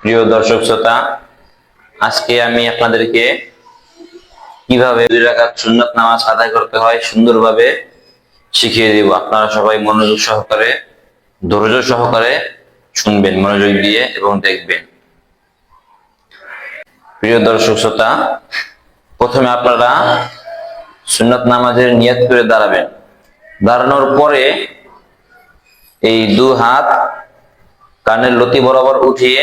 প্রিয় দর্শক শ্রোতা, আজকে আমি আপনাদেরকে কীভাবে দুই রাকাত সুন্নাত নামাজ আদায় করতে হয় সুন্দরভাবে শিখিয়ে দিব। আপনারা সবাই মনোযোগ সহকারে, ধৈর্য সহকারে শুনবেন, মনোযোগ দিয়ে এবং দেখবেন। প্রিয় দর্শক শ্রোতা, প্রথমে আপনারা সুন্নত নামাজের নিয়ত করে দাঁড়াবেন। দাঁড়ানোর পরে এই দু হাত কানের লতি বরাবর উঠিয়ে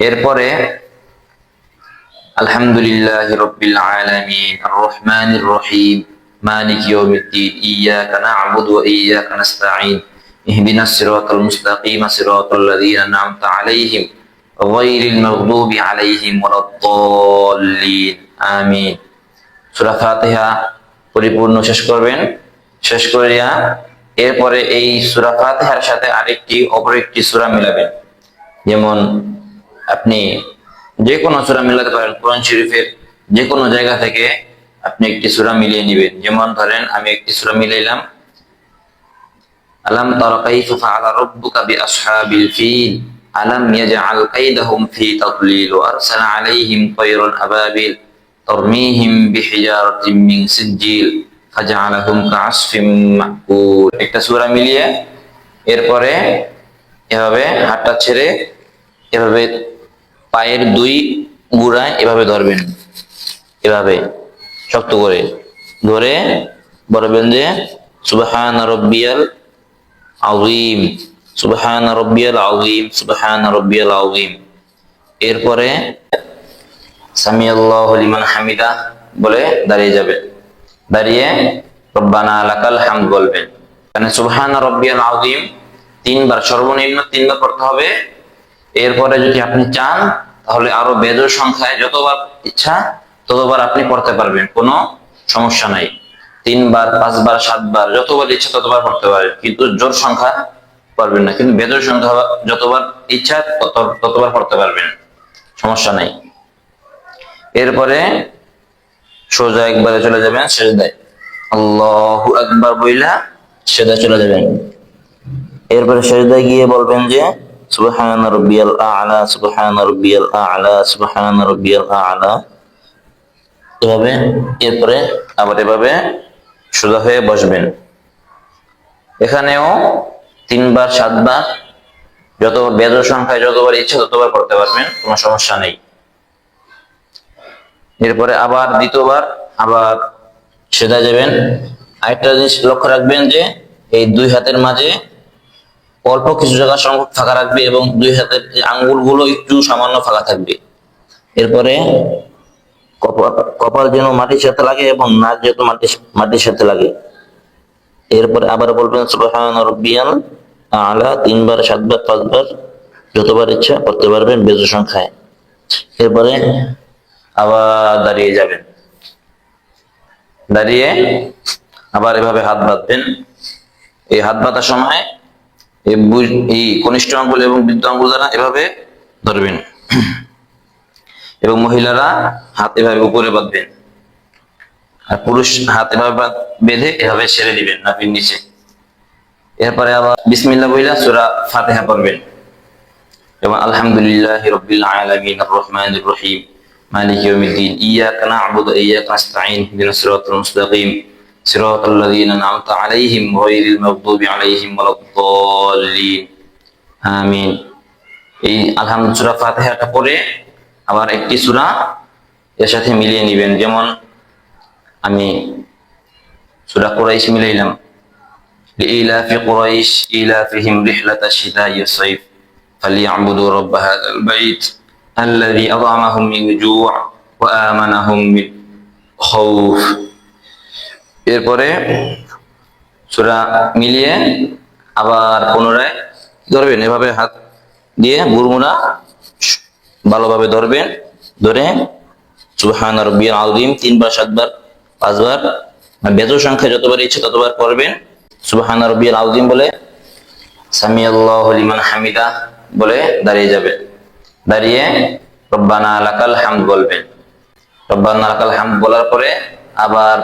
এরপরে, আলহামদুলিল্লাহ পরিপূর্ণ শেষ করবেন। শেষ করিয়া এরপরে এই সূরা সাথে আরেকটি, অপর একটি সূরা মিলাবেন। যেমন আপনি যে কোনো সূরা মিলাতে পারেন কোরআন শরীফের যে কোনো জায়গা থেকে আপনি একটি সূরা মিলিয়ে নেবেন। যেমন ধরেন, আমি একটি সূরা মিলাইলাম। একটা সূরা মিলিয়ে এরপরে এভাবে হাতটা ছেড়ে এভাবে পায়ের দুই গুড়ায় এভাবে ধরবেন। এভাবে শক্ত করে ধরে বলবেন যে, সুবহান রব্বিয়াল আযীম, সুবহান রব্বিয়াল আযীম, সুবহান রব্বিয়াল আযীম। এরপরে সামি লিমান হামিদা বলে দাঁড়িয়ে যাবে। দাঁড়িয়ে রব্বানা লাকাল হামদ বলবেন। মানে সুবহান রব্বিয়াল আযীম, তিনবার সর্বনিম্ন তিনবার পড়তে হবে। এরপরে যদি আপনি চান, তাহলে আরও বেজোর সংখ্যায় যতবার ইচ্ছা, ততবার আপনি পড়তে পারবেন, কোনো সমস্যা নাই। তিনবার, পাঁচবার, সাতবার, যতবার ইচ্ছা ততবার পড়তে পারবেন, কিন্তু জোর সংখ্যা পারবেন না, কিন্তু বেজোর সংখ্যা যতবার ইচ্ছা ততবার পড়তে পারবেন, সমস্যা নাই। এরপরে সোজা একবারে চলে যাবেন, সেজদায়। আল্লাহু একবার বইলা সেজদায় চলে যাবেন। এরপরে সেজদায় গিয়ে বলবেন যে সুবহান রাব্বিয়াল আ'লা, সুবহান রাব্বিয়াল আ'লা, সুবহান রাব্বিয়াল আ'লা। এভাবে, এরপরে আবার এভাবে সোজা হয়ে বসবেন। এখানেও তিনবার, সাতবার যত বেদ সংখ্যায় যতবার ইচ্ছে, ততবার করতে পারবেন, কোনো সমস্যা নেই। এরপরে আবার দ্বিতীয়বার আবার সেদা যাবেন। আরেকটা জিনিস লক্ষ্য রাখবেন যে, এই দুই হাতের মাঝে অল্প কিছু জায়গা সংখ্যক ফাঁকা রাখবে এবং দুই হাতের আঙ্গুলগুলো একটু সামান্য ফাঁকা থাকবে। এরপরে কপাল যেন মাটির সাথে লাগে এবং নাক যেন মাটির সাথে লাগে। এরপরে আবার বলবেন আলা তিনবার, সাতবার, পাঁচবার, যতবার ইচ্ছা করতে পারবেন বেজু সংখ্যায়। এরপরে আবার দাঁড়িয়ে যাবেন। দাঁড়িয়ে আবার এভাবে হাত বাঁধবেন। এই হাত বাঁধার সময় এই কনিষ্ঠ আঙ্গুল এবং বৃদ্ধ আঙ্গুল দ্বারা এভাবে ধরবেন। এবং মহিলারা হাত এভাবে উপরে বাঁধবেন। আর পুরুষ হাত এভাবে বেঁধে এভাবে ছেড়ে দিবেন নাপির নিচে। এরপরে আবার বিসমিল্লাহ বইলা সুরা ফাতিহা পড়বেন। এবং আলহামদুলিল্লাহ রব্বিল আলামিন আর রহমানির রহিম, মালিক ইয়াউমিদ্দিন, ইয়াকা না'বুদু, ওয়া ইয়াকা নাস্তাঈন, ইহদিনাস মুস্তাকিম। সিরাতাল লাযীনা আন'আমতা আলাইহিম গায়রিল মাগদুবি আলাইহিম ওয়ালাদ-দাল্লিন আমিন এই আলহামদুলিল্লাহ সূরা ফাতিহাটা পড়ে আবার একটি সূরা এর সাথে মিলিয়ে নেবেন যেমন আমি সূরা কুরাইশ মিলাইলাম لإيلاف قريش إيلافهم رحلة الشتاء والصيف فليعبدوا رب هذا البيت الذي أطعمهم من جوع وآمنهم من خوف এরপরে সূরা মিলিয়ে আবার পুনরায় ধরবেন। এভাবে হাত দিয়ে গুরমুনা ভালোভাবে ধরবেন। ধরে সুহান রব্বিয়াল আযীম, তিনবার, সাতবার, পাঁচবার বেজোর সংখ্যা যতবার ইচ্ছে ততবার পড়বেন সুবহান রব্বিয়াল আযীম বলে সামি আল্লাহু হামিদা বলে দাঁড়িয়ে যাবেন দাঁড়িয়ে, রব্বানা লাকাল হামদ বলবেন। রব্বানা লাকাল হামদ বলার পরে আবার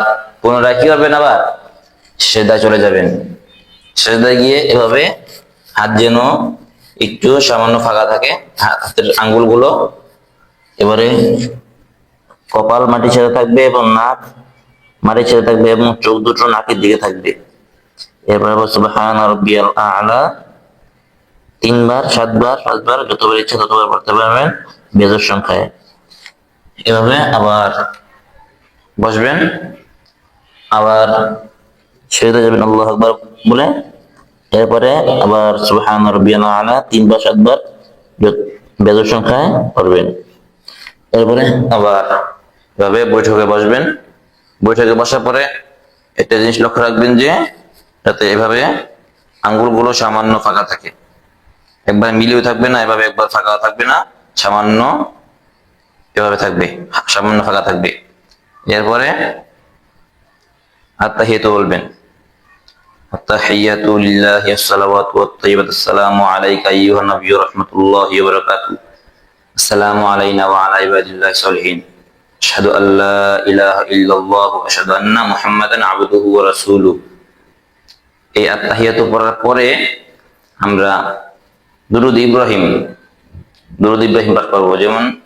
পুনরায় কি করবেন আবার? সেদায় চলে যাবেন। সেদায় গিয়ে এভাবে হাত যেন একটু সামান্য ফাঁকা থাকে হাতের আঙ্গুলগুলো। এবারে কপাল মাটি ছেড়ে থাকবে এবং নাক মাটি ছেড়ে থাকবে এবং চোখ দুটো নাকের দিকে থাকবে। এরপরে সুবহান রাব্বিয়াল আ'লা। তিনবার, সাতবার, পাঁচবার, যতবার ইচ্ছা ততবার পড়তে পারবেন। বেজোর সংখ্যায়। এভাবে আবার বসবেন। আবার ছেড়ে যাবেন আল্লাহ আকবার বলে। এরপরে আবার রাব্বিয়াল আ'লা তিনবার, সাতবার বেজোর সংখ্যায় পড়বেন। এরপরে আবার এভাবে বৈঠকে বসবেন। বৈঠকে বসার পরে একটা জিনিস লক্ষ্য রাখবেন যে, যাতে এভাবে আঙ্গুলগুলো সামান্য ফাঁকা থাকে। একবার মিলিয়ে থাকবে না, এভাবে একবার ফাঁকা থাকবে না, সামান্য এভাবে থাকবে, সামান্য ফাঁকা থাকবে। এরপরে বলবেন এই পরে আমরা দুরুদ ইব্রাহিম দুরুদ ইব্রাহিম পাঠ করব। যেমন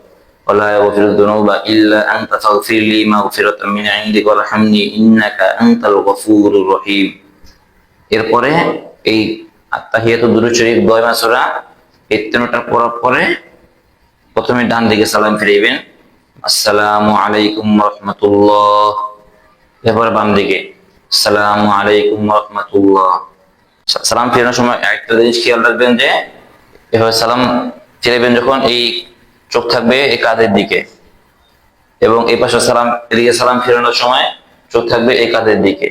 ولا يغفر الذنوب إلا أنت فاغفر لي مغفرة من عندك وارحمني إنك أنت الغفور الرحيم এরপরে এই আত্মাহিয়াতু দুরুদ শরীফ দোয়াই মাসুরা এই তিনটা পড়ার পরে প্রথমে ডান দিকে সালাম ফিরাইবেন আসসালামু আলাইকুম রহমতুল্লাহ এরপরে বাম দিকে আসসালামু আলাইকুম রহমতুল্লাহ সালাম ফেরানোর সময় একটা জিনিস খেয়াল রাখবেন যে এভাবে সালাম ফিরাবেন যখন এই চোখ থাকবে এই কাঁধের দিকে? এবং এই পাশে সালাম, এদিকে সালাম ফেরানোর সময় চোখ থাকবে এই কাঁধের দিকে?